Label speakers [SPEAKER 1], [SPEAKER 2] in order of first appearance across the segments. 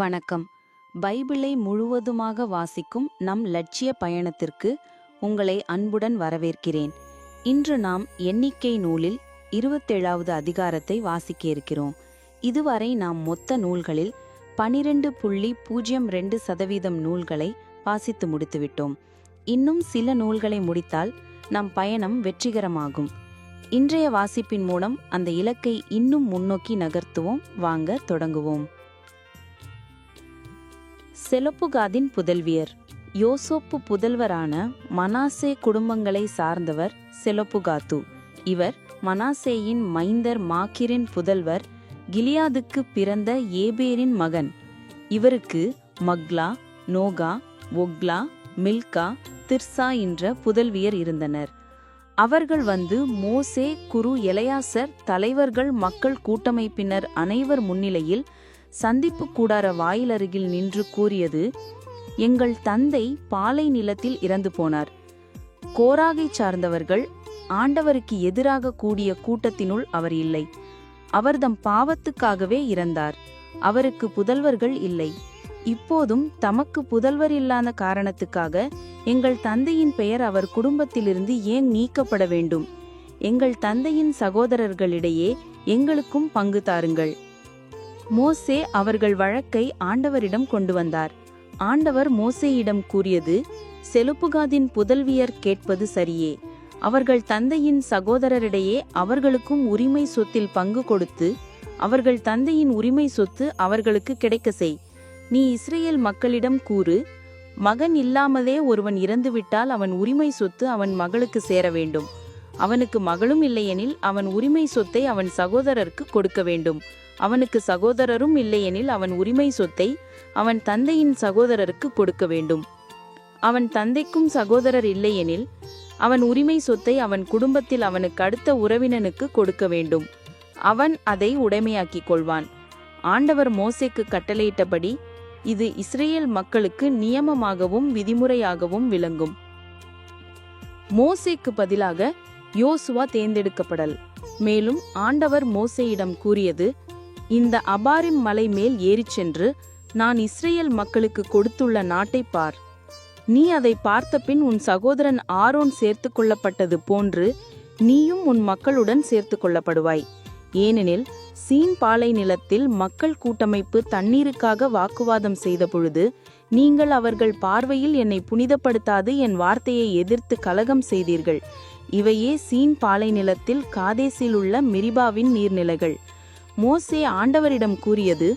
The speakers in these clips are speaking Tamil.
[SPEAKER 1] வணக்கம். பைபிளை முழுவதுமாக வாசிக்கும் நம் லட்சிய பயணத்திற்கு உங்களை அன்புடன் வரவேற்கிறேன். இன்று நாம் எண்ணிக்கை நூலில் இருபத்தேழாவது அதிகாரத்தை வாசிக்க இருக்கிறோம் இதுவரை நாம் மொத்த நூல்களில் பனிரெண்டு புள்ளி பூஜ்ஜியம் ரெண்டு சதவீதம் நூல்களை வாசித்து முடித்துவிட்டோம். இன்னும் சில நூல்களை முடித்தால் நம் பயணம் வெற்றிகரமாகும். இன்றைய வாசிப்பின் மூலம் அந்த இலக்கை இன்னும் முன்னோக்கி நகர்த்துவோம். வாங்க தொடங்குவோம். செலப்புகாதின் புதல்வியர். யோசோப்பு புதல்வரான மனாசே குடும்பங்களை சார்ந்தவர் செலப்புகாத்து. இவர் மனாசேயின் மைந்தர் மாக்கிரின் புதல்வர் கிலியாதுக்கு பிறந்த ஏபேரின் மகன். இவருக்கு மக்லா நோகா ஒக்லா மில்கா திர்சா என்ற புதல்வியர் இருந்தனர். அவர்கள் வந்து மோசே குரு எலையாசர் தலைவர்கள் மக்கள் கூட்டமைப்பினர் அனைவர் முன்னிலையில் சந்திப்பு கூடார வாயிலருகில் நின்று கூறியது எங்கள் தந்தை பாலை நிலத்தில் இறந்து போனார். கோராகை சார்ந்தவர்கள் ஆண்டவருக்கு எதிராக கூடிய கூட்டத்தினுள் அவர் இல்லை. அவர் தம் பாவத்துக்காகவே இறந்தார். அவருக்கு புதல்வர்கள் இல்லை. இப்போதும் தமக்கு புதல்வர் இல்லாத காரணத்துக்காக எங்கள் தந்தையின் பெயர் அவர் குடும்பத்திலிருந்து ஏன் நீக்கப்பட வேண்டும்? எங்கள் தந்தையின் சகோதரர்களிடையே எங்களுக்கும் பங்கு தாருங்கள். மோசே அவர்கள் வழக்கை ஆண்டவரிடம் கொண்டு வந்தார். ஆண்டவர் மோசேயிடம் கூறியது செலுப்புகாதின் புதல்வியர் கேட்பது சரியே. அவர்கள் தந்தையின் சகோதரரிடையே அவர்களுக்கும் உரிமை சொத்தில் பங்கு கொடுத்து அவர்கள் தந்தையின் உரிமை சொத்து அவர்களுக்கு கிடைக்க செய். நீ இஸ்ரேல் மக்களிடம் கூறு மகன் இல்லாமலே ஒருவன் இறந்துவிட்டால் அவன் உரிமை சொத்து அவன் மகளுக்கு சேர வேண்டும். அவனுக்கு மகளும் இல்லையெனில் அவன் உரிமை சொத்தை அவன் சகோதரருக்கு கொடுக்க வேண்டும். அவனுக்கு சகோதரரும் இல்லையெனில் அவன் உரிமை சொத்தை அவன் தந்தையின் சகோதரருக்கு கொடுக்க வேண்டும். அவன் தந்தைக்கும் சகோதரர் இல்லையெனில் அவன் உரிமை சொத்தை அவன் குடும்பத்தில் அவனுக்கு அடுத்த உறவினனுக்கு கொடுக்க வேண்டும். அவன் அதை உடைமையாக்கிக் கொள்வான். ஆண்டவர் மோசேக்கு கட்டளையிட்டபடி இது இஸ்ரேல் மக்களுக்கு நியமமாகவும் விதிமுறையாகவும் விளங்கும். மோசேக்கு பதிலாக யோசுவா தேர்ந்தெடுக்கப்படல். மேலும் ஆண்டவர் மோசேயிடம் கூறியது இந்த அபாரிம் மலை மேல் ஏறிச் சென்று நான் இஸ்ரேல் மக்களுக்கு கொடுத்துள்ள நாட்டை பார். நீ அதை பார்த்தபின் உன் சகோதரன் ஆரோன் சேர்த்து கொள்ளப்பட்டது போன்று நீயும் உன் மக்களுடன் சேர்த்து கொள்ளப்படுவாய். ஏனெனில் சீன் பாலை நிலத்தில் மக்கள் கூட்டமைப்பு தண்ணீருக்காக வாக்குவாதம் செய்த பொழுது நீங்கள் அவர்கள் பார்வையில் என்னை புனிதப்படுத்தாது என் வார்த்தையை எதிர்த்து கலகம் செய்தீர்கள். இவையே சீன் பாலை நிலத்தில் காதேசில் உள்ள மிரிபாவின் நீர்நிலைகள். மோசே ஆண்டவரிடம் கூறியது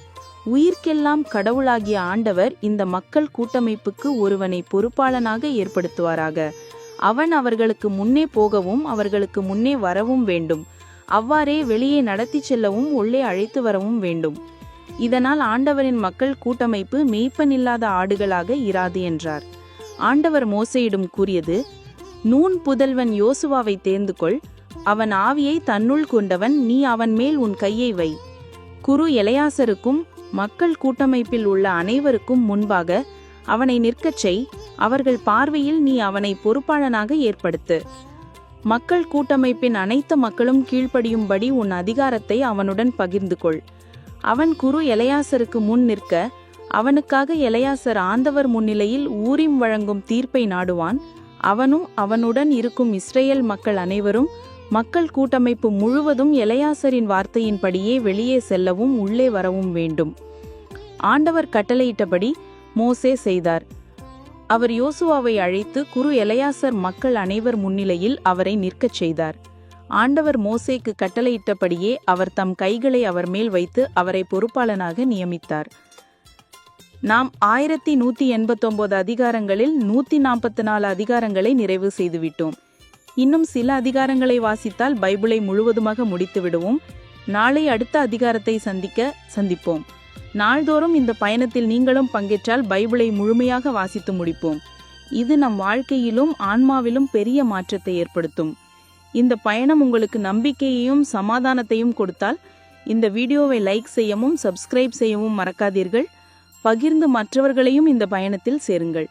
[SPEAKER 1] உயிர்க்கெல்லாம் கடவுளாகிய ஆண்டவர் இந்த மக்கள் கூட்டமைப்புக்கு ஒருவனை பொறுப்பாளனாக ஏற்படுத்துவாராக. அவன் அவர்களுக்கு முன்னே போகவும் அவர்களுக்கு முன்னே வரவும் வேண்டும். அவ்வாறே வெளியே நடத்தி செல்லவும் உள்ளே அழைத்து வரவும் வேண்டும். இதனால் ஆண்டவரின் மக்கள் கூட்டமைப்பு மெய்ப்பனில்லாத ஆடுகளாக இராது என்றார். ஆண்டவர் மோசையிடம் கூறியது நூன் புதல்வன் யோசுவாவை தேர்ந்து கொள் அவன் ஆவியை தன்னுள் கொண்டவன் நீ அவன் மேல் உன் கையை வை. குரு எலையாசருக்கும் மக்கள் கூட்டமைப்பில் உள்ள அனைவருக்கும் முன்பாக அவனை நிற்கச் செய். அவர்கள் பார்வையில் நீ அவனை பொறுப்பாளனாக ஏற்படுத்து. மக்கள் கூட்டமைப்பின் அனைத்து மக்களும் கீழ்ப்படியும்படி உன் அதிகாரத்தை அவனுடன் பகிர்ந்து கொள். அவன் குரு எலையாசருக்கு முன் நிற்க அவனுக்காக எலையாசர் ஆந்தவர் முன்னிலையில் ஊரிம் வழங்கும் தீர்ப்பை நாடுவான். அவனும் அவனுடன் இருக்கும் இஸ்ரேல் மக்கள் அனைவரும் மக்கள் கூட்டமைப்பு முழுவதும் எலையாசரின் வார்த்தையின்படியே வெளியே செல்லவும் உள்ளே வரவும் வேண்டும். ஆண்டவர் கட்டளையிட்டபடி மோசே செய்தார். அவர் யோசுவாவை அழைத்து குரு எலையாசர் மக்கள் அனைவர் முன்னிலையில் அவரை நிற்கச் செய்தார். ஆண்டவர் மோசேக்கு கட்டளையிட்டபடியே அவர் தம் கைகளை அவர் மேல் வைத்து அவரை பொறுப்பாளனாக நியமித்தார். நாம் ஆயிரத்தி நூற்றி எண்பத்தொன்பது அதிகாரங்களில் நூற்றி நாற்பத்தி நாலு அதிகாரங்களை நிறைவு செய்துவிட்டோம். இன்னும் சில அதிகாரங்களை வாசித்தால் பைபிளை முழுவதுமாக முடித்து விடுவோம் நாளை அடுத்த அதிகாரத்தை சந்திக்க சந்திப்போம். நாள்தோறும் இந்த பயணத்தில் நீங்களும் பங்கேற்றால் பைபிளை முழுமையாக வாசித்து முடிப்போம். இது நம் வாழ்க்கையிலும் ஆன்மாவிலும் பெரிய மாற்றத்தை ஏற்படுத்தும். இந்த பயணம் உங்களுக்கு நம்பிக்கையையும் சமாதானத்தையும் கொடுத்தால் இந்த வீடியோவை லைக் செய்யவும் சப்ஸ்கிரைப் செய்யவும் மறக்காதீர்கள். பகிர்ந்து மற்றவர்களையும் இந்த பயணத்தில் சேருங்கள்.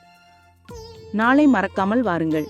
[SPEAKER 1] நாளை மறக்காமல் வாருங்கள்.